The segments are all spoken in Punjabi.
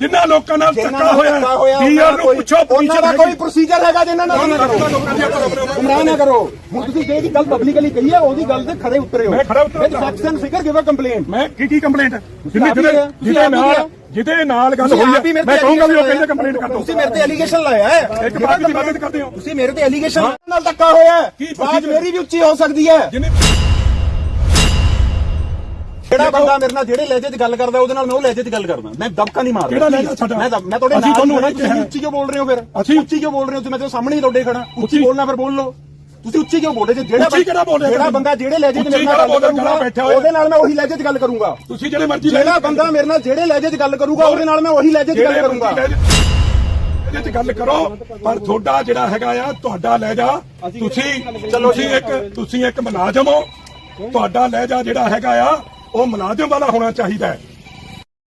ਜਿਨ੍ਹਾਂ ਲੋਕਾਂ ਨਾਲ ਧੱਕਾ ਹੋਇਆ ਡੀਆਰ ਨੂੰ ਪੁੱਛੋ ਉਹਨਾਂ ਦਾ ਕੋਈ। ਪ੍ਰੋਸੀਜਰ ਹੈਗਾ ਜਿਨ੍ਹਾਂ ਨਾਲ ਨਾ ਕਰੋ ਗੁੰਮਰਾਹ ਨਾ ਕਰੋ। ਹੁਣ ਤੁਸੀਂ ਜਿਹੜੀ ਗੱਲ ਪਬਲਿਕਲੀ ਕਹੀ ਹੈ ਉਹਦੀ ਗੱਲ ਤੇ ਖੜੇ ਉਤਰੇ ਹੋ। ਮੈਂ ਖੜਾ ਉਤਰਿਆ। With facts and figure give a complaint ਮੈਂ ਕੀ ਕੀ ਕੰਪਲੇਂਟ ਆਪ ਹੀ ਜਿਹਦੇ ਨਾਲ। ਜਿਹਦੇ ਨਾਲ ਗੱਲ ਹੋਈ ਹੀ ਮੈਂ ਕਹੂੰਗਾ ਵੀ ਉਹ ਕਹਿੰਦੇ ਕੰਪਲੇਂਟ ਕਰ ਤੁਸੀਂ ਮੇਰੇ ਤੇ ਐਲੀਗੇਸ਼ਨ ਲਾਇਆ ਹੈ। ਇੱਕ ਪਾਰਟੀ ਦੀ ਮਦਦ ਕਰਦੇ ਹੋ। ਤੁਸੀਂ ਮੇਰੇ ਤੇ ਐਲੀਗੇਸ਼ਨ ਨਾਲ ਧੱਕਾ ਹੋਇਆ ਹੈ। ਬਾਤ procedure? ਮੇਰੀ ਵੀ ਉੱਚੀ ਹੋ ਸਕਦੀ ਹੈ। ਜਿਹੜਾ ਬੰਦਾ ਮੇਰੇ ਨਾਲ ਜਿਹੜੇ ਲਹਿਜੇ 'ਚ ਗੱਲ ਕਰਦਾ ਉਹਦੇ ਨਾਲ ਮੈਂ ਉਹ ਲਹਿਜੇ 'ਚ ਗੱਲ ਕਰਦਾ। ਮੈਂ ਦਬਕਾ ਨਹੀਂ ਮਾਰਦਾ। ਕਿਹੜਾ ਲਹਿਜਾ ਸਾਡਾ? ਮੈਂ ਮੈਂ ਤੁਹਾਡੇ ਅਸੀਂ ਨਾਲ ਤੁਸੀਂ। ਉੱਚੀ ਕਿਉਂ ਬੋਲ ਰਹੇ ਹੋ ਫਿਰ? ਅਸੀਂ- ਉੱਚੀ ਕਿਉਂ ਬੋਲ ਰਹੇ ਹੋ? ਤੁਸੀਂ ਮੈਂ ਤਾਂ ਸਾਹਮਣੇ ਹੀ ਤੁਹਾਡੇ ਖੜਾ ਉੱਚੀ ਬੋਲਣਾ ਫਿਰ ਬੋਲ ਲਓ। ਤੁਸੀਂ ਉੱਚੀ ਕਿਉਂ ਬੋਲ ਰਹੇ ਜੇ ਜਿਹੜਾ ਕਿਹੜਾ ਬੋਲ ਰਿਹਾ ਜਿਹੜਾ? ਬੰਦਾ ਜਿਹੜੇ ਲਹਿਜੇ 'ਚ ਮੇਰੇ ਨਾਲ ਗੱਲ? ਕਰੂਗਾ। ਉਹਦੇ ਨਾਲ ਮੈਂ ਉਹੀ ਲਹਿਜੇ 'ਚ ਗੱਲ ਕਰੂੰਗਾ। ਤੁਸੀਂ ਜਿਹੜੇ ਮਰਜ਼ੀ ਜਿਹੜਾ ਬੰਦਾ ਮੇਰੇ ਨਾਲ ਜਿਹੜੇ ਲਹਿਜੇ 'ਚ ਗੱਲ ਕਰੂਗਾ ਉਹਦੇ ਨਾਲ ਮੈਂ ਉਹੀ ਲਹਿਜੇ 'ਚ ਗੱਲ ਕਰੂੰਗਾ। ਇਹਦੇ ਚ ਗੱਲ ਕਰੋ ਪਰ ਤੁਹਾਡਾ ਜਿਹੜਾ ਹੈਗਾ ਆ ਤੁਹਾਡਾ ਲਹਿਜਾ ਤੁਸੀਂ ਚਲੋ ਜੀ ਇੱਕ ਤੁਸੀਂ ਇੱਕ ਮੁਲਾਜ਼ਮ ਹੋ। ਤੁਹਾਡਾ ਲਹਿਜਾ ਜਿਹੜਾ ਹੈਗਾ ਆ ਉਹ ਮੁਲਾਜ਼ਮ ਵਾਲਾ ਹੋਣਾ ਚਾਹੀਦਾ ਹੈ।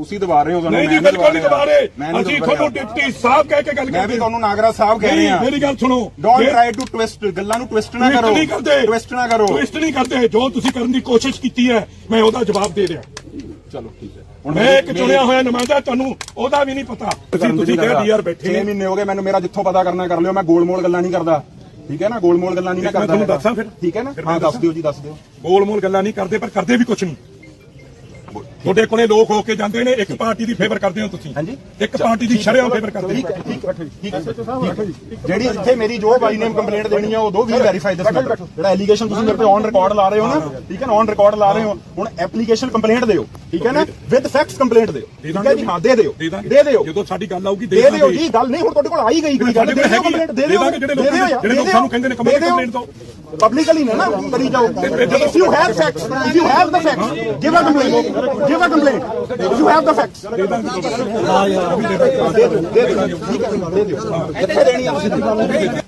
ਤੁਸੀਂ ਦਬਾ ਰਹੇ ਹੋ ਤੁਹਾਨੂੰ ਨਹੀਂ ਜੀ ਮੈਂ ਬਿਲਕੁਲ ਨਹੀਂ ਦਬਾ ਰਹੇ। ਮੈਂ ਅਸੀਂ ਤੁਹਾਨੂੰ। ਡਿਪਟੀ ਸਾਹਿਬ ਕਹਿ ਕੇ ਗੱਲ ਮੈਂ ਵੀ ਕਰਦੇ। ਤੁਹਾਨੂੰ ਨਾਗਰਾ ਸਾਹਿਬ ਕਹਿ ਰਿਹਾ। ਮੇਰੀ ਗੱਲ ਸੁਣੋ। ਡੋਨਟ ਟਰਾਈ ਟੂ ਟਵਿਸਟ ਗੱਲਾਂ ਨੂੰ ਟਵਿਸਟ ਨਾ ਕਰੋ। ਨਹੀਂ ਕਰਦੇ। ਟਵਿਸਟ ਨਾ ਕਰੋ। ਟਵਿਸਟ ਨਹੀਂ ਕਰਦੇ। ਜੋ ਤੁਸੀਂ ਕਰਨ ਦੀ ਕੋਸ਼ਿਸ਼ ਕੀਤੀ ਹੈ ਮੈਂ ਉਹਦਾ ਜਵਾਬ ਦੇ ਰਿਹਾ। ਚਲੋ ਠੀਕ ਹੈ। ਮੈਂ ਇੱਕ ਚੁਣਿਆ ਹੋਇਆ ਨੁਮਾਇੰਦਾ ਤੁਹਾਨੂੰ ਉਹਦਾ ਵੀ ਨਹੀਂ ਪਤਾ। ਤੁਸੀਂ ਤੁਸੀਂ ਕਿਹਾ ਡੀਆਰ ਬੈਠੇ 6 ਨੇ। ਮਹੀਨੇ ਹੋ ਗਏ ਮੈਨੂੰ ਮੇਰਾ ਜਿੱਥੋਂ ਪਤਾ ਕਰਨਾ ਕਰ ਲਿਓ। ਮੈਂ ਗੋਲ-ਮੋਲ ਗੱਲਾਂ ਨਹੀਂ ਕਰਦਾ। ਠੀਕ ਹੈ ਨਾ? ਗੋਲ-ਮੋਲ ਗੱਲਾਂ ਨਹੀਂ ਮੈਂ ਮੈਂ ਕਰਦਾ ਤੁਹਾਨੂੰ ਹੈਗਾ। ਦੱਸਾਂ ਫਿਰ? ਠੀਕ ਹੈ ਨਾ? ਮੈਂ ਹਾਂ ਦੱਸ। ਦਿਓ ਜੀ ਦੱਸ ਦਿਓ। ਗੋਲ ਮੋਲ ਗੱਲਾਂ ਨਹੀਂ ਕਰਦੇ ਪਰ ਕਰਦੇ ਵੀ ਕੁਝ ਨਹੀਂ। ਤੁਹਾਡੇ ਕੋਲੇ ਲੋਕ ਹੋ ਕੇ ਜਾਂਦੇ ਨੇ ਇੱਕ ਪਾਰਟੀ ਦੀ ਫੇਵਰ ਕਰਦੇ ਹੋ ਤੁਸੀਂ। ਹਾਂਜੀ। ਇੱਕ ਪਾਰਟੀ ਦੀ ਸ਼ਰਿਆਂ ਫੇਵਰ ਕਰਦੇ ਹੋ। ਠੀਕ ਹੈ ਠੀਕ ਹੈ ਜਿਹੜੀ ਇੱਥੇ ਮੇਰੀ ਜੋ ਬਾਈ ਨੇਮ ਕੰਪਲੇਂਟ ਦੇਣੀ ਹੈ ਉਹ ਦੋ ਵੀ ਵੈਰੀਫਾਈ ਦਿਸ ਮੈਟਰ ਜਿਹੜਾ ਐਲੀਗੇਸ਼ਨ ਤੁਸੀਂ ਮੇਰੇ ਤੇ ਔਨ ਰਿਕਾਰਡ ਲਾ ਰਹੇ ਹੋ ਨਾ ਠੀਕ ਹੈ ਨਾ? ਔਨ ਰਿਕਾਰਡ ਲਾ ਰਹੇ ਹੋ। ਹੁਣ ਐਪਲੀਕੇਸ਼ਨ ਕੰਪਲੇਂਟ ਦਿਓ ਠੀਕ ਹੈ ਨਾ? ਵਿਦ ਫੈਕਟਸ ਕੰਪਲੇਂਟ ਦਿਓ ਠੀਕ ਹੈ ਜੀ? ਹਾਂ ਦੇ ਦਿਓ। ਦੇ ਦੇ ਦਿਓ। ਜਦੋਂ ਸਾਡੀ ਗੱਲ ਆਊਗੀ ਦੇ ਦਿਓ ਜੀ। ਗੱਲ ਨਹੀਂ ਹੁਣ ਤੁਹਾਡੇ ਕੋਲ ਆਈ ਗਈ ਕੋਈ ਗੱਲ ਦੇ ਦਿਓ ਕੰਪਲੇਂਟ ਦੇ ਦੇ ਦਿਓ। ਜਿਹੜੇ ਦੇ ਲੋਕ ਜਿਹੜੇ ਲੋਕ ਦੇ ਸਾਨੂੰ ਕਹਿੰਦੇ ਨੇ। ਕੰਪਲੇਂਟ ਦਿਓ। ਪਬਲਿਕਲੀ ਨਾ ਨਾ ਕਰੀ ਜਾਓ। If you have facts if you have the facts give a complaint give a complaint you have the facts.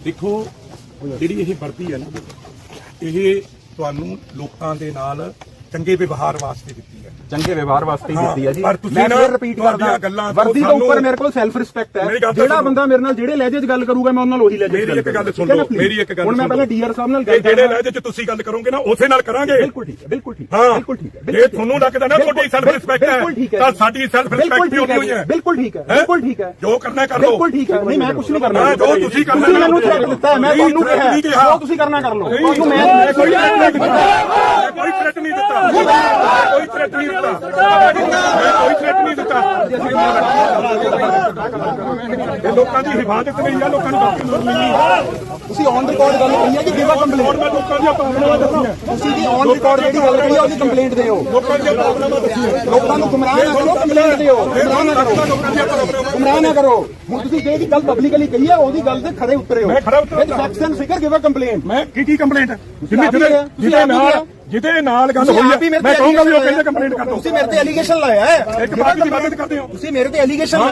ਦੇਖੋ, ਜਿਹੜੀ ਇਹ ਵਰਦੀ ਹੈ ਨਾ, ਇਹ ਤੁਹਾਨੂੰ ਲੋਕਾਂ ਦੇ ਨਾਲ ਚੰਗੇ ਵਿਵਹਾਰ ਵਾਸਤੇ ਦਿੱਤੀ ਹੈ। ਚੰਗੇ ਵਿਵਹਾਰ ਵਾਸਤੇ ਹੀ ਹਾਂ, ਦਿੱਤੀ ਹੈ ਜੀ। ਪਰ ਤੁਸੀਂ ਮੈਂ ਨਾ ਫਿਰ ਰਿਪੀਟ ਤੁਹਾਡੀਆਂ ਕਰਦਾ ਗੱਲਾਂ ਤੋਂ ਵਰਦੀ ਤੋਂ ਸਾਨੂੰ- ਉੱਪਰ ਮੇਰੇ ਕੋਲ ਸੈਲਫ ਰਿਸਪੈਕਟ ਮੇਰੀ ਹੈ ਗੱਲ ਤਾਂ ਜਿਹੜਾ ਸੁਣੋ। ਬੰਦਾ ਮੇਰੇ ਨਾਲ ਜਿਹੜੇ ਲਹਿਜੇ 'ਚ ਗੱਲ ਕਰੂਗਾ ਮੈਂ ਉਹਨਾਂ ਨਾਲ ਉਹੀ ਲਹਿਜੇ 'ਚ ਮੇਰੀ ਇੱਕ ਗੱਲ। ਸੁਣ ਠੀਕ ਹੈ ਨਾ, ਲਓ please? ਮੇਰੀ ਇੱਕ ਗੱਲ ਹੁਣ ਮੈਂ ਸੁਣ। ਪਹਿਲਾਂ ਲਓ। ਡੀਆਰ ਸਾਹਿਬ ਨਾਲ ਇਹ ਗੱਲ ਜਿਹੜੇ ਕਰਦਾ ਲਹਿਜੇ 'ਚ ਤੁਸੀਂ ਗੱਲ ਕਰੋਗੇ ਨਾ ਉਸੇ ਨਾਲ ਕਰਾਂਗੇ। ਬਿਲਕੁਲ ਠੀਕ ਹੈ ਬਿਲਕੁਲ ਠੀਕ ਹੈ ਹਾਂ। ਬਿਲਕੁਲ ਠੀਕ ਹੈ ਜੇ ਠੀਕ ਹੈ। ਤੁਹਾਨੂੰ ਲੱਗਦਾ ਨਾ ਤੁਹਾਡੀ ਸੈਲਫ ਰਿਸਪੈਕਟ ਬਿਲਕੁਲ ਠੀਕ ਹੈ। ਹੈ ਤਾਂ ਸਾਡੀ ਸੈਲਫ ਬਿਲਕੁਲ ਰਿਸਪੈਕਟ ਵੀ ਠੀਕ ਹੋਣੀ ਹੈ? ਹੈ ਬਿਲਕੁਲ ਠੀਕ ਹੈ ਹੈਂ? ਬਿਲਕੁਲ ਠੀਕ ਹੈ। ਜੋ ਕਰਨਾ ਕਰ ਲਓ। ਬਿਲਕੁਲ ਠੀਕ ਹੈ। ਨਹੀਂ ਮੈਂ ਕੁਝ ਨਹੀਂ ਕਰਨਾ। ਹਾਂ, ਜੋ ਤੁਸੀਂ ਕਰਨਾ ਤੁਸੀਂ ਮੈਨੂੰ। ਥ੍ਰੈਟ ਦਿੱਤਾ ਹੈ, ਮੈਂ ਨਹੀਂ, ਤੁਹਾਨੂੰ threat ਨਹੀਂ ਕਿਹਾ। ਕਿਹਾ। ਜੋ ਤੁਸੀਂ ਕਰਨਾ ਕਰ ਲਓ। ਤੁਹਾਨੂੰ ਮੈਂ ਕੋਈ ਥ੍ਰੈਟ ਨਹੀਂ ਦਿੱਤਾ। ਕੋਈ ਥ੍ਰੈਟ ਨਹੀਂ ਦਿੱਤਾ। ਮੈਂ ਕੋਈ ਥ੍ਰੈਟ ਨਹੀਂ ਦਿੱਤਾ। ਨਹੀਂ ਇਹ ਲੋਕਾਂ ਦੀ ਹਿਫਾਜ਼ਤ ਲਈ ਆ ਲੋਕਾਂ ਨੂੰ ਲੋੜ ਨਹੀਂ ਤੁਸੀਂ ਔਨ ਰਿਕਾਰਡ ਗੱਲ ਕਹੀ ਹੈ ਕਿ ਗਿਵਾ ਹੋਰ ਕੰਪਲੇਂਟ ਮੈਂ ਲੋਕਾਂ ਦੀਆਂ ਭਾਵਨਾਵਾਂ ਦੱਸੀਆਂ ਤੁਸੀਂ ਜੀ ਔਨ ਰਿਕਾਰਡ ਜਿਹੜੀ ਗੱਲ ਕਹੀ ਹੈ ਉਹਦੀ ਕੰਪਲੇਂਟ ਦਿਓ। ਲੋਕਾਂ ਦੀਆਂ ਭਾਵਨਾਵਾਂ ਦੱਸੀਆਂ ਲੋਕਾਂ ਨੂੰ ਗੁੰਮਰਾਹ ਨਾ ਕਰੋ ਕੰਪਲੇਂਟ ਦਿਓ। ਗੁੰਮਰਾਹ ਨਾ ਕਰੋ। ਗੁੰਮਰਾਹ ਨਾ ਕਰੋ। ਹੁਣ ਤੁਸੀਂ ਜਿਹੜੀ ਗੱਲ ਪਬਲਿਕਲੀ ਕਹੀ ਹੈ ਉਹਦੀ ਗੱਲ ਤੇ ਖੜੇ ਉਤਰੇ ਹੋ। ਮੈਂ ਖੜਾ ਉਤਰਿਆ। With facts and figure give a complaint ਮੈਂ ਕੀ ਕੀ ਕੰਪਲੇਂਟ ਜਿੰਨੇ ਹੀ ਜਿਹਦੇ ਨਾਲ। ਜਿਹਦੇ ਨਾਲ ਗੱਲ ਹੋਈ ਹੀ ਮੈਂ ਕਹੂੰਗਾ ਵੀ ਉਹ ਕਹਿੰਦੇ ਕੰਪਲੇਂਟ ਕਰ ਦਿਓ ਤੁਸੀਂ ਮੇਰੇ ਤੇ ਐਲੀਗੇਸ਼ਨ ਲਾਇਆ ਹੈ। ਇੱਕ ਪਾਰਟੀ ਦੀ ਮਦਦ ਕਰਦੇ ਹੋ। ਤੁਸੀਂ ਮੇਰੇ ਤੇ ਐਲੀਗੇਸ਼ਨ